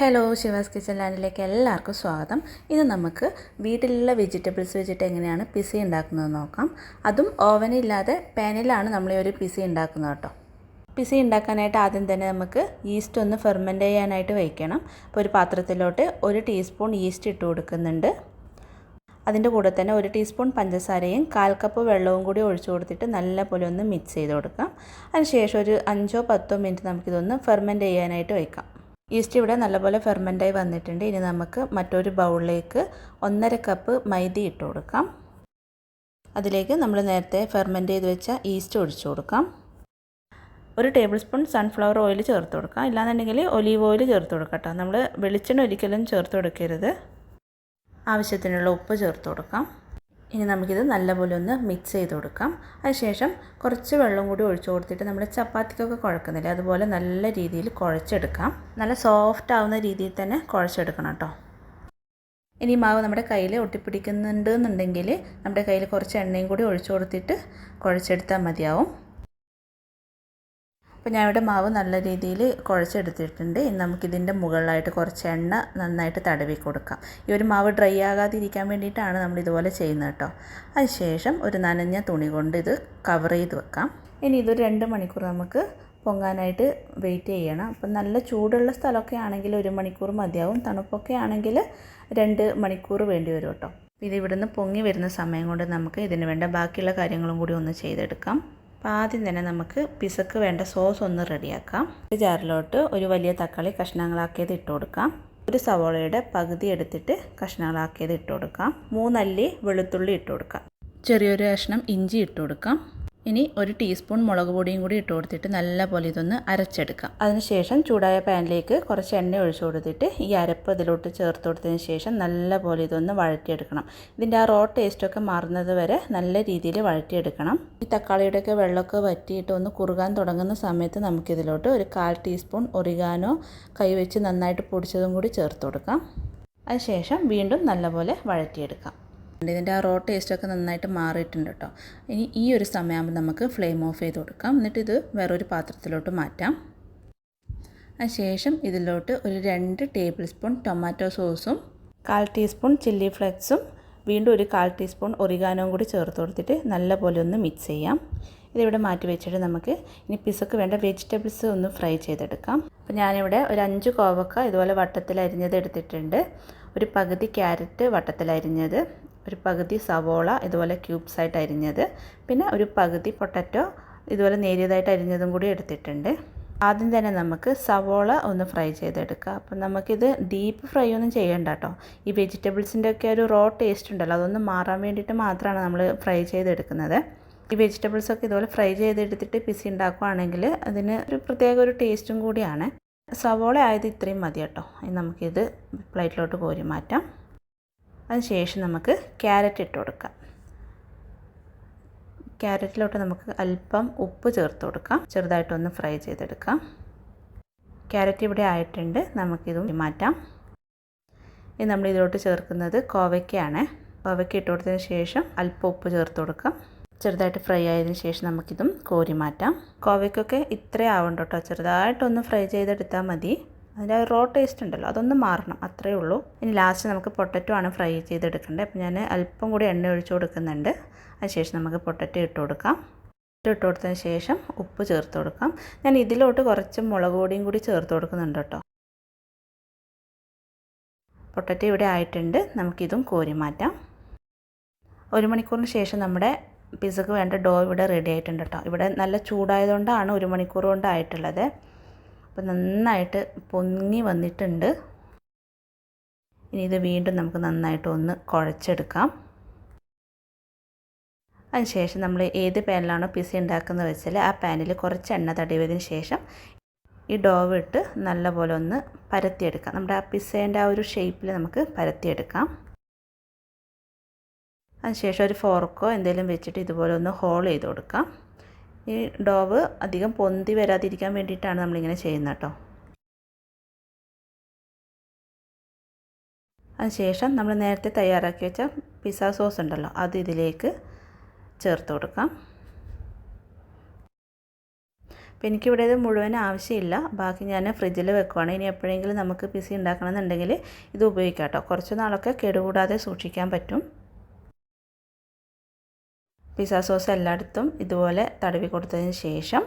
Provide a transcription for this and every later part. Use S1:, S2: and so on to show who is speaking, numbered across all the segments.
S1: Hello ശിവാസ് kitchen ലാൻഡിലേക്ക് എല്ലാവർക്കും സ്വാഗതം. ഇത് നമുക്ക് വീട്ടിലുള്ള വെജിറ്റബിൾസ് വെച്ചിട്ട് എങ്ങനെയാണ് പിസി ഉണ്ടാക്കുന്നത് നോക്കാം. അതും ഓവനില്ലാതെ പാനിലാണ് നമ്മൾ ഈ ഒരു പിസി ഉണ്ടാക്കുന്നത് കേട്ടോ. പിസി ഉണ്ടാക്കാനായിട്ട് ആദ്യം തന്നെ നമുക്ക് ഈസ്റ്റ് ഒന്ന് ഫെർമെന്റ് ചെയ്യാനായിട്ട് വയ്ക്കണം അപ്പോൾ ഒരു പാത്രത്തിലോട്ട് ഒരു ടീസ്പൂൺ ഈസ്റ്റ് ഇട്ട് കൊടുക്കുന്നുണ്ട്. അതിന്റെ കൂടെ തന്നെ ഒരു ടീസ്പൂൺ പഞ്ചസാരയും കാൽ കപ്പ് വെള്ളവും കൂടി ഒഴിച്ചു കൊടുത്തിട്ട് നല്ലപോലെ ഒന്ന് മിക്സ് ചെയ്ത് കൊടുക്കാം. അതിനുശേഷം ഒരു അഞ്ചോ പത്തോ മിനിറ്റ് നമുക്കിതൊന്ന് ഫെർമെന്റ് ചെയ്യാനായിട്ട് വയ്ക്കാം ഈസ്റ്റ് ഇവിടെ നല്ലപോലെ ഫെർമെന്റായി വന്നിട്ടുണ്ട്. ഇനി നമുക്ക് മറ്റൊരു ബൗളിലേക്ക് ഒന്നര കപ്പ് മൈദ ഇട്ട് കൊടുക്കാം. അതിലേക്ക് നമ്മൾ നേരത്തെ ഫെർമെന്റ് ചെയ്ത് വെച്ച ഈസ്റ്റ് ഒഴിച്ചു കൊടുക്കാം. ഒരു ടേബിൾ സ്പൂൺ സൺഫ്ലവർ ഓയിൽ ചേർത്ത് കൊടുക്കാം. ഇല്ലാന്നുണ്ടെങ്കിൽ ഒലീവ് ഓയിൽ ചേർത്ത് കൊടുക്കാം കേട്ടോ. നമ്മൾ വെളിച്ചെണ്ണ ഒരിക്കലും ചേർത്ത് കൊടുക്കരുത്. ആവശ്യത്തിനുള്ള ഉപ്പ് ചേർത്ത് കൊടുക്കാം. ഇനി നമുക്കിത് നല്ലപോലെ ഒന്ന് മിക്സ് ചെയ്ത് കൊടുക്കാം. അതിനുശേഷം കുറച്ച് വെള്ളം കൂടി ഒഴിച്ചു കൊടുത്തിട്ട് നമ്മൾ ചപ്പാത്തിക്കൊക്കെ കുഴക്കുന്നില്ല അതുപോലെ നല്ല രീതിയിൽ കുഴച്ചെടുക്കാം. നല്ല സോഫ്റ്റ് ആവുന്ന രീതിയിൽ തന്നെ കുഴച്ചെടുക്കണം കേട്ടോ. ഇനി മാവ് നമ്മുടെ കയ്യിൽ ഒട്ടിപ്പിടിക്കുന്നുണ്ട് എന്നുണ്ടെങ്കിൽ നമ്മുടെ കയ്യിൽ കുറച്ച് എണ്ണയും കൂടി ഒഴിച്ചു കൊടുത്തിട്ട് കുഴച്ചെടുത്താൽ മതിയാവും. അപ്പോൾ ഞാൻ ഇവിടെ മാവ് നല്ല രീതിയിൽ കുഴച്ചെടുത്തിട്ടുണ്ട്. ഇനി നമുക്കിതിന്റെ മുകളിലായിട്ട് കുറച്ച് എണ്ണ നന്നായിട്ട് തടവി കൊടുക്കാം. ഈ ഒരു മാവ് ഡ്രൈ ആകാതിരിക്കാൻ വേണ്ടിയിട്ടാണ് നമ്മൾ ഇതുപോലെ ചെയ്യുന്നത് കേട്ടോ. അതിനുശേഷം ഒരു നനഞ്ഞ തുണി കൊണ്ട് ഇത് കവർ ചെയ്ത് വെക്കാം. ഇനി ഇതൊരു രണ്ട് മണിക്കൂർ നമുക്ക് പൊങ്ങാനായിട്ട് വെയിറ്റ് ചെയ്യണം. അപ്പം നല്ല ചൂടുള്ള സ്ഥലമൊക്കെ ആണെങ്കിൽ ഒരു മണിക്കൂർ മതിയാവും. തണുപ്പൊക്കെ ആണെങ്കിൽ രണ്ട് മണിക്കൂർ വേണ്ടി വരും കേട്ടോ. ഇത് ഇവിടുന്ന് പൊങ്ങി വരുന്ന സമയം കൊണ്ട് നമുക്ക് ഇതിന് വേണ്ട ബാക്കിയുള്ള കാര്യങ്ങളും കൂടി ഒന്ന് ചെയ്തെടുക്കാം. അപ്പോൾ ആദ്യം തന്നെ നമുക്ക് പിസക്ക് വേണ്ട സോസ് ഒന്ന് റെഡിയാക്കാം. ഒരു ജാറിലോട്ട് ഒരു വലിയ തക്കാളി കഷ്ണങ്ങളാക്കിയത് ഇട്ട് കൊടുക്കാം. ഒരു സവോളയുടെ പകുതി എടുത്തിട്ട് കഷ്ണങ്ങളാക്കിയത് ഇട്ട് കൊടുക്കാം. മൂന്നല്ലി വെളുത്തുള്ളി ഇട്ട് കൊടുക്കാം. ചെറിയൊരു കഷ്ണം ഇഞ്ചി ഇട്ട് കൊടുക്കാം. ഇനി ഒരു ടീസ്പൂൺ മുളക് പൊടിയും കൂടി ഇട്ട് കൊടുത്തിട്ട് നല്ലപോലെ ഇതൊന്ന് അരച്ചെടുക്കാം. അതിനുശേഷം ചൂടായ പാനിലേക്ക് കുറച്ച് എണ്ണ ഒഴിച്ചു കൊടുത്തിട്ട് ഈ അരപ്പ് ഇതിലോട്ട് ചേർത്ത് കൊടുത്തതിന് ശേഷം നല്ലപോലെ ഇതൊന്ന് വഴറ്റിയെടുക്കണം. ഇതിന്റെ ആ റോ ടേസ്റ്റൊക്കെ മാറുന്നത് വരെ നല്ല രീതിയിൽ വഴറ്റിയെടുക്കണം. ഈ തക്കാളിയുടെയൊക്കെ വെള്ളമൊക്കെ വറ്റിയിട്ട് ഒന്ന് കുറുകാൻ തുടങ്ങുന്ന സമയത്ത് നമുക്കിതിലോട്ട് ഒരു കാൽ ടീസ്പൂൺ ഒറിഗാനോ കൈവച്ച് നന്നായിട്ട് പൊടിച്ചതും കൂടി ചേർത്ത് കൊടുക്കാം. അതിനുശേഷം വീണ്ടും നല്ലപോലെ വഴറ്റിയെടുക്കാം. ഇതിന്റെ ആ റോ ടേസ്റ്റൊക്കെ നന്നായിട്ട് മാറിയിട്ടുണ്ട് കേട്ടോ. ഇനി ഈ ഒരു സമയമാകുമ്പോൾ നമുക്ക് ഫ്ലെയിം ഓഫ് ചെയ്ത് കൊടുക്കാം. എന്നിട്ട് ഇത് വേറൊരു പാത്രത്തിലോട്ട് മാറ്റാം. അതിനുശേഷം ഇതിലോട്ട് ഒരു രണ്ട് ടേബിൾ സ്പൂൺ ടൊമാറ്റോ സോസും കാൽ ടീസ്പൂൺ ചില്ലി ഫ്ലെക്സും വീണ്ടും ഒരു കാൽ ടീസ്പൂൺ ഒറിഗാനോ കൂടി ചേർത്ത് കൊടുത്തിട്ട് നല്ലപോലെ ഒന്ന് മിക്സ് ചെയ്യാം. ഇതിവിടെ മാറ്റി വെച്ചിട്ട് നമുക്ക് ഇനി പിസക്ക് വേണ്ട വെജിറ്റബിൾസ് ഒന്ന് ഫ്രൈ ചെയ്തെടുക്കാം. അപ്പോൾ ഞാനിവിടെ ഒരു അഞ്ച് കോവക്ക ഇതുപോലെ വട്ടത്തിൽ അരിഞ്ഞത് എടുത്തിട്ടുണ്ട്. ഒരു പകുതി ക്യാരറ്റ് വട്ടത്തിൽ അരിഞ്ഞത്. ഒരു പകുതി സവോള ഇതുപോലെ ക്യൂബ്സ് ആയിട്ട് അരിഞ്ഞത്. പിന്നെ ഒരു പകുതി പൊട്ടറ്റോ ഇതുപോലെ നേരിയതായിട്ട് അരിഞ്ഞതും കൂടി എടുത്തിട്ടുണ്ട്. ആദ്യം തന്നെ നമുക്ക് സവോള ഒന്ന് ഫ്രൈ ചെയ്തെടുക്കാം. അപ്പം നമുക്കിത് ഡീപ്പ് ഫ്രൈ ഒന്നും ചെയ്യണ്ട കേട്ടോ. ഈ വെജിറ്റബിൾസിന്റെ ഒക്കെ ഒരു റോ ടേസ്റ്റ് ഉണ്ടല്ലോ അതൊന്ന് മാറാൻ വേണ്ടിയിട്ട് മാത്രമാണ് നമ്മൾ ഫ്രൈ ചെയ്തെടുക്കുന്നത്. ഈ വെജിറ്റബിൾസൊക്കെ ഇതുപോലെ ഫ്രൈ ചെയ്തെടുത്തിട്ട് പിസി ഉണ്ടാക്കുകയാണെങ്കിൽ അതിന് ഒരു പ്രത്യേക ഒരു ടേസ്റ്റും കൂടിയാണ്. സവോള ആയത് ഇത്രയും മതി കേട്ടോ. നമുക്കിത് പ്ലേറ്റിലോട്ട് കോരി മാറ്റാം. അതിനുശേഷം നമുക്ക് ക്യാരറ്റ് ഇട്ട് കൊടുക്കാം. ക്യാരറ്റിലോട്ട് നമുക്ക് അല്പം ഉപ്പ് ചേർത്ത് കൊടുക്കാം. ചെറുതായിട്ടൊന്ന് ഫ്രൈ ചെയ്തെടുക്കാം. ക്യാരറ്റ് ഇവിടെ ആയിട്ടുണ്ട്. നമുക്കിത് മാറ്റാം. ഇനി നമ്മൾ ഇതിലോട്ട് ചേർക്കുന്നത് കോവയ്ക്കയാണ്. കോവയ്ക്ക ഇട്ട് കൊടുത്തതിന് ശേഷം അല്പം ഉപ്പ് ചേർത്ത് കൊടുക്കാം. ചെറുതായിട്ട് ഫ്രൈ ആയതിനു ശേഷം നമുക്കിതും കോരി മാറ്റാം. കോവയ്ക്കൊക്കെ ഇത്രേ കേട്ടോ. ചെറുതായിട്ടൊന്ന് ഫ്രൈ ചെയ്തെടുത്താൽ മതി. അതിന്റെ റോ ടേസ്റ്റ് ഉണ്ടല്ലോ അതൊന്ന് മാറണം അത്രയേ ഉള്ളൂ. ഇനി ലാസ്റ്റ് നമുക്ക് പൊട്ടറ്റോ ആണ് ഫ്രൈ ചെയ്തെടുക്കേണ്ടത്. അപ്പോൾ ഞാൻ അല്പം കൂടി എണ്ണ ഒഴിച്ച് കൊടുക്കുന്നുണ്ട്. അതിനുശേഷം നമുക്ക് പൊട്ടറ്റോ ഇട്ട് കൊടുക്കാം. ഇട്ട് കൊടുത്തതിന് ശേഷം ഉപ്പ് ചേർത്ത് കൊടുക്കാം. ഞാൻ ഇതിലോട്ട് കുറച്ച് മുളക് പൊടിയും കൂടി ചേർത്ത് കൊടുക്കുന്നുണ്ട് കേട്ടോ. പൊട്ടറ്റോ ഇവിടെ ആയിട്ടുണ്ട്. നമുക്കിതും കോരി മാറ്റാം. ഒരു മണിക്കൂറിന് ശേഷം നമ്മുടെ പിസക്ക് വേണ്ട ഡോ ഇവിടെ റെഡി ആയിട്ടുണ്ട് കേട്ടോ. ഇവിടെ നല്ല ചൂടായതുകൊണ്ടാണ് ഒരു മണിക്കൂർ കൊണ്ട് ആയിട്ടുള്ളത്. അപ്പോൾ നന്നായിട്ട് പൊങ്ങി വന്നിട്ടുണ്ട്. ഇനി ഇത് വീണ്ടും നമുക്ക് നന്നായിട്ട് ഒന്ന് കുഴച്ചെടുക്കാം. അതിനുശേഷം നമ്മൾ ഏത് പാനിലാണോ പിസ ഉണ്ടാക്കുന്നത് വെച്ചാൽ ആ പാനിൽ കുറച്ച് എണ്ണ തടവിയതിന് ശേഷം ഈ ഡോവ് ഇട്ട് നല്ലപോലെ ഒന്ന് പരത്തിയെടുക്കാം. നമ്മുടെ ആ പിസ്സേന്റെ ആ ഒരു ഷേപ്പിൽ നമുക്ക് പരത്തിയെടുക്കാം. അതിനുശേഷം ഒരു ഫോർക്കോ എന്തെങ്കിലും വെച്ചിട്ട് ഇതുപോലെ ഒന്ന് ഹോൾ ചെയ്ത് കൊടുക്കാം. ഈ ഡോവ് അധികം പൊന്തി വരാതിരിക്കാൻ വേണ്ടിയിട്ടാണ് നമ്മളിങ്ങനെ ചെയ്യുന്നത് കേട്ടോ. അതിനുശേഷം നമ്മൾ നേരത്തെ തയ്യാറാക്കി വെച്ച പിസ്സ സോസ് ഉണ്ടല്ലോ അത് ഇതിലേക്ക് ചേർത്ത് കൊടുക്കാം. അപ്പോൾ എനിക്കിവിടെ ഇത് മുഴുവൻ ആവശ്യമില്ല ബാക്കി ഞാൻ ഫ്രിഡ്ജിൽ വെക്കുവാണ്. ഇനി എപ്പോഴെങ്കിലും നമുക്ക് പിസ ഉണ്ടാക്കണമെന്നുണ്ടെങ്കിൽ ഇത് ഉപയോഗിക്കാം കേട്ടോ. കുറച്ച് നാളൊക്കെ കേടുകൂടാതെ സൂക്ഷിക്കാൻ പറ്റും. പിസ്സ സോസ് എല്ലായിടത്തും ഇതുപോലെ തടവി കൊടുത്തതിന് ശേഷം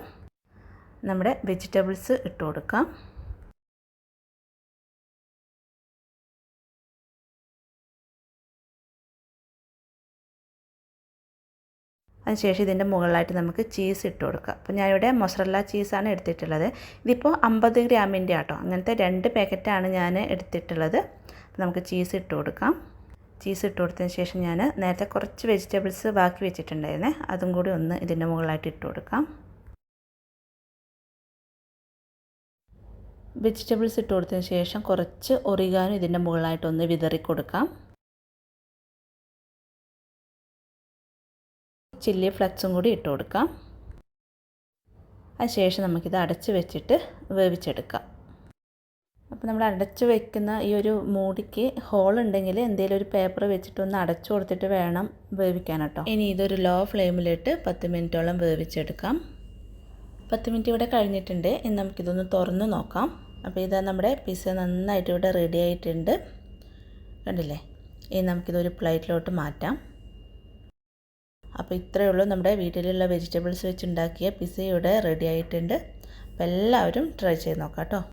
S1: നമ്മുടെ വെജിറ്റബിൾസ് ഇട്ട് കൊടുക്കാം. അതിനുശേഷം ഇതിന്റെ മുകളിലായിട്ട് നമുക്ക് ചീസ് ഇട്ട് കൊടുക്കാം. അപ്പോൾ ഞാനിവിടെ മൊസറല്ല ചീസാണ് എടുത്തിട്ടുള്ളത്. ഇതിപ്പോൾ അമ്പത് ഗ്രാമിന്റെ ആട്ടോ. അങ്ങനത്തെ രണ്ട് പാക്കറ്റാണ് ഞാൻ എടുത്തിട്ടുള്ളത്. നമുക്ക് ചീസ് ഇട്ട് കൊടുക്കാം. ചീസ് ഇട്ട് കൊടുത്തതിന് ശേഷം ഞാൻ നേരത്തെ കുറച്ച് വെജിറ്റബിൾസ് ബാക്കി വെച്ചിട്ടുണ്ടായിരുന്നേ. അതും കൂടി ഒന്ന് ഇതിന്റെ മുകളിലായിട്ട് ഇട്ട് കൊടുക്കാം. വെജിറ്റബിൾസ് ഇട്ട് കൊടുത്തതിന് ശേഷം കുറച്ച് ഒറിഗാനും ഇതിന്റെ മുകളിലായിട്ടൊന്ന് വിതറി കൊടുക്കാം. ചില്ലി ഫ്ലക്സും കൂടി ഇട്ട് കൊടുക്കാം. അതിനുശേഷം നമുക്കിത് അടച്ച് വെച്ചിട്ട് വേവിച്ചെടുക്കാം. അപ്പോൾ നമ്മൾ അടച്ചു വെക്കുന്ന ഈ ഒരു മൂടിക്ക് ഹോൾ ഉണ്ടെങ്കിൽ എന്തെങ്കിലും ഒരു പേപ്പർ വെച്ചിട്ട് ഒന്ന് അടച്ചു കൊടുത്തിട്ട് വേണം വേവിക്കാൻ കേട്ടോ. ഇനി ഇതൊരു ലോ ഫ്ലെയിമിലിട്ട് പത്ത് മിനിറ്റോളം വേവിച്ചെടുക്കാം. പത്ത് മിനിറ്റ് ഇവിടെ കഴിഞ്ഞിട്ടുണ്ട്. ഇനി നമുക്കിതൊന്ന് തുറന്ന് നോക്കാം. അപ്പോൾ ഇതാ നമ്മുടെ പിസ്സ നന്നായിട്ട് ഇവിടെ റെഡി ആയിട്ടുണ്ട്. കണ്ടില്ലേ? ഇനി നമുക്കിതൊരു പ്ലേറ്റിലോട്ട് മാറ്റാം. അപ്പോൾ ഇത്രയേ ഉള്ളൂ നമ്മുടെ വീട്ടിലുള്ള വെജിറ്റബിൾസ് വെച്ചുണ്ടാക്കിയ പിസ്സ ഇവിടെ റെഡി ആയിട്ടുണ്ട്. അപ്പോൾ എല്ലാവരും ട്രൈ ചെയ്ത് നോക്കാം കേട്ടോ.